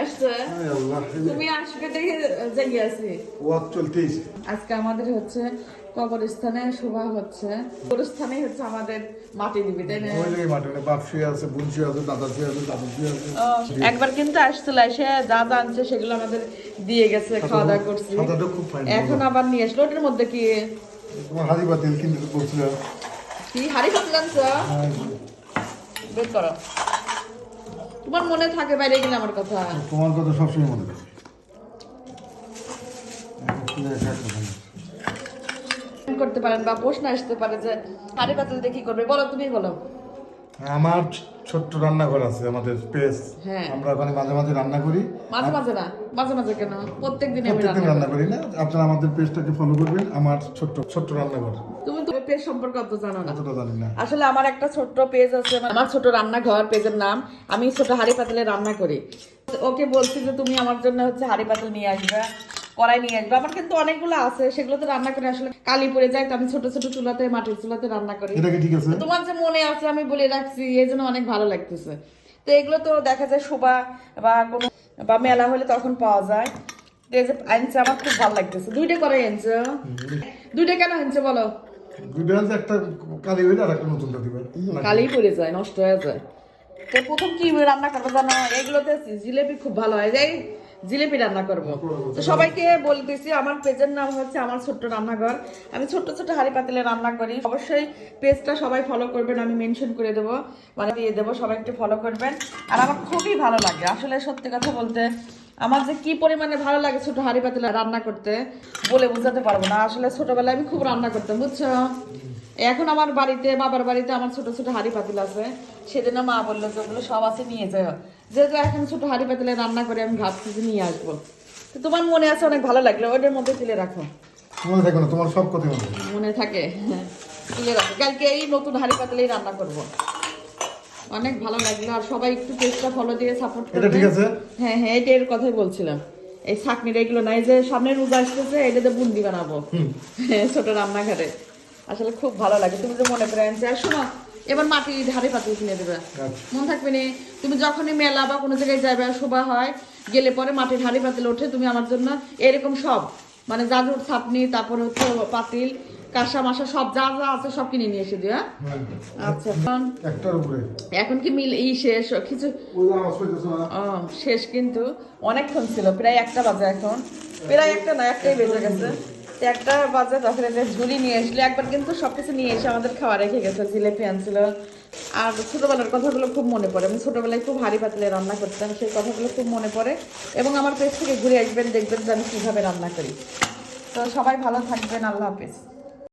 আসছে। হায় আল্লাহ তুমি আসবে দেখে জেগে ওয়াক চলতেইছে। আজকে আমাদের হচ্ছে কবরস্থানে শোভা হচ্ছে। কবরস্থানে হচ্ছে আমাদের মাটি দিবি তাই না? ওই বাপ শুয়ে আছে বোন শুয়ে আছে দাদা শুয়ে আছে দাদু শুয়ে আছে। একবার কিন্তু আসছিল এসে যা যা আনছে সেগুলো আমাদের দিয়ে গেছে খাওয়া দাওয়া করছি। এখন আবার নিয়ে আসলো ওটার মধ্যে কি? তোমার হাজি বাতিল কিন্তু বলছিল। কি হাড়ি পাতল আনছ বের করো। তোমার মনে থাকে বাইরে গেলে আমার কথা? তোমার কথা সবসময় মনে থাকে। করতে পারেন বা প্রশ্ন আসতে পারে যে হাড়ি কি করবে? বলো তুমি বলো। আমার ছোট্ট রান্নাঘর আছে আমাদের পেস হ্যাঁ। আমরা ওখানে মাঝে মাঝে রান্না করি। মাঝে মাঝে না? মাঝে মাঝে কেন? প্রত্যেক দিন আমি প্রত্যেকদিন রান্না করি। না। আপনারা আমাদের পেজটাকে ফলো করবেন আমার ছোট্ট ছোট্ট রান্নাঘর। তুমি পেজ সম্পর্কে অত জানো না। আসলে আমার একটা ছোট্ট পেজ আছে আমার ছোট রান্নাঘর পেজের নাম। আমি ছোট হাড়ি পাতিলে রান্না করি। ওকে বলছি যে তুমি আমার জন্য হচ্ছে হাড়ি পাতিল নিয়ে আসবে কড়াই নিয়ে আসবে। আমার কিন্তু অনেকগুলো আছে সেগুলোতে রান্না করে আসলে কালি পড়ে যায় তো আমি ছোট ছোট চুলাতে মাটির চুলাতে রান্না করি। তোমার যে মনে আছে আমি বলে রাখছি এই জন্য অনেক ভালো লাগতেছে। তো এগুলো তো দেখা যায় শোভা বা কোনো বা মেলা হলে তখন পাওয়া যায়। তো এই যে আনছে আমার খুব ভালো লাগতেছে। দুইটা করে আনছে দুইটা। কেন আনছে বলো? দুইটা একটা কালি হইলে আর একটা নতুনটা দিবেন কালেই পড়ে যায় নষ্ট হয়ে যায়। তো প্রথম কি রান্না করব জানো? এগুলোতে জিলেপি খুব ভালো হয়। এই জিলেপি রান্না করব। তো সবাইকে বলতেছি আমার পেজের নাম হচ্ছে আমার ছোট্ট রান্নাঘর। আমি ছোট্ট ছোট্ট হাড়ি পাতিলে রান্না করি। অবশ্যই পেজটা সবাই ফলো করবেন আমি মেনশন করে দেবো মানে দিয়ে দেবো সবাই একটু ফলো করবেন। আর আমার খুবই ভালো লাগে। আসলে সত্যি কথা বলতে আমার যে কি পরিমাণে ভালো লাগে ছোট হাড়ি পাতিলে রান্না করতে বলে বোঝাতে পারব না। আসলে ছোটবেলায় আমি খুব রান্না করতাম বুঝছ? এখন আমার বাড়িতে বাবার বাড়িতে আমার ছোট ছোট হাড়ি পাতিল আছে। সেদিনও মা বলল যে ওগুলো সব আছে নিয়ে যাও। যেহেতু এখন ছোট হাড়ি পাতিলে রান্না করে আমি ভাবছি যে নিয়ে আসব। তো তোমার মনে আছে অনেক ভালো লাগল ওটার মধ্যে তুলে রাখো। মনে থাকবে না তোমার সব কথা মনে থাকে। তুলে রাখো। কালকে এই নতুন হাড়ি পাতিলেই রান্না করব। অনেক ভালো লাগল আর সবাই একটু পেজটা ফলো দিয়ে সাপোর্ট এটা ঠিক আছে? হ্যাঁ হ্যাঁ এটার কথাই বলছিলাম। এই শাকনির এগুলো নাই যে সামনে রোজা আসতেছে এটাতে বুন্দি বানাবো। হ্যাঁ, ছোট রান্নাঘরে। আসলে খুব ভালো লাগে তুমি যে মনে করে আনছো আর শোনো এবার মাটি ধারে পাতি কিনে দেবে। আচ্ছা। মন থাকবে না তুমি যখনই মেলা বা কোনো জায়গায় যাবে শোভা হয় গেলে পরে মাটির হাড়ি পাতিল ওঠে তুমি আমার জন্য এরকম সব। মানে জাদুর ছাপনি তারপরে হচ্ছে পাতিল কাঁসা মাসা সব যা যা আছে সব কিনে নিয়ে এসে দিও হ্যাঁ? হ্যাঁ। আচ্ছা এখন? একটার উপরে। এখন কি মিল ই শেষ কিছু শেষ কিন্তু। অনেকক্ষণ ছিল প্রায় একটা বাজে এখন। প্রায় একটা না একটাই বেজে গেছে। একটা বাজে তখন যে ঝুলি নিয়ে আসলে একবার কিন্তু সবকিছু নিয়ে এসে আমাদের খাওয়া রেখে গেছে জিলেপি আনছিল। আর ছোটবেলার কথাগুলো খুব মনে পড়ে। আমি ছোটবেলায় খুব হাড়ি পাতলে রান্না করতাম সেই কথাগুলো খুব মনে পড়ে। এবং আমার পেজ থেকে ঘুরে আসবেন দেখবেন যে আমি কীভাবে রান্না করি। তো সবাই ভালো থাকবেন আল্লাহ হাফিজ।